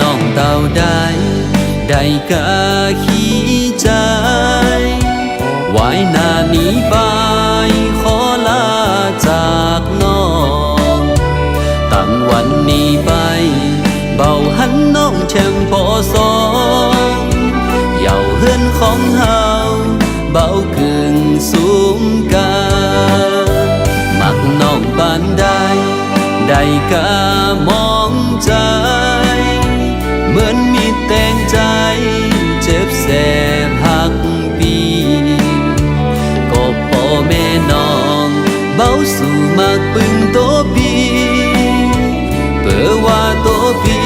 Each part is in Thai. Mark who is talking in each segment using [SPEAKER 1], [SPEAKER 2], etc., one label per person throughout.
[SPEAKER 1] น้องเต่าได้ได้กะขี้ใจวายหน้านี้ไปขอลาจากน้องตั้งวันนี้ไป เบาหันน้องแช่งพอสองเยาเฮือนของเฮาเบากึ่งสูมกันมักน้องบานใดได้กะมองใจ เหมือนมีแต่งใจเจ็บแสบหักปีก็พ่อแม่น้องเบาสู่มากปึงโตปีเปิดว่าโตปี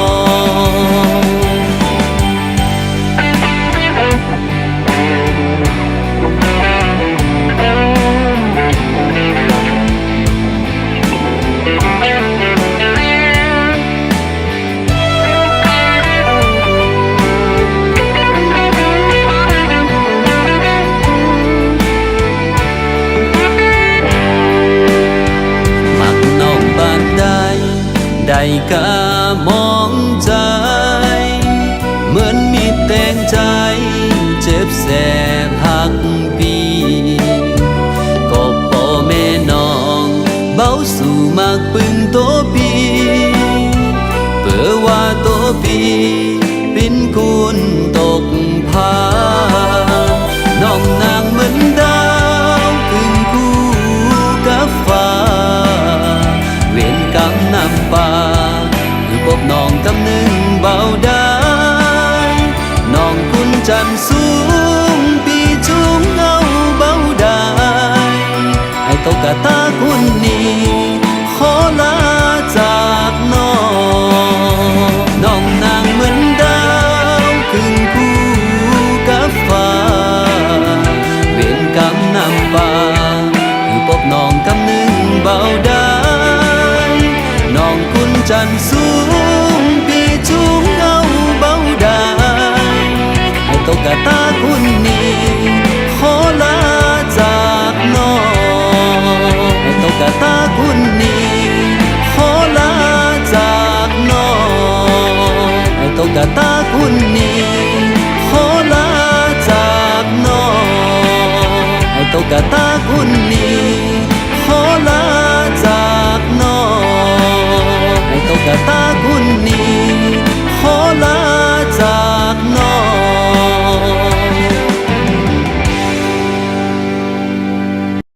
[SPEAKER 1] แสบหักปีก็พ่อแม่น้องเบาสู่มากปึงโตปีเปิดว่าโตปีปินกุนตกผาน้องนางเหมือนดาวครึ่งคู่กับฟ้า เวียนกำนำป่าคือพบน้องกำนึงเบาได้น้องคุณจันทร์สูง กะตาคุณนี้ขอลาจากน้องน้องนางเหมือนดาวครึ่งคู่กับฟ้าเวียนกำนำป่าคือพบน้องกำนึงเบาได้น้องคุณจันทร์สูงปีจุงเอาเบาได้ให้ตกกะตาคุณนี้ กะตาคุณนี้ขอลาจากน้องไอ้ตกะตาคุณนี้ขอลาจากน้องไอ้ตกะตาคุณนี้ขอลาจากน้องไอ้ตกกะตา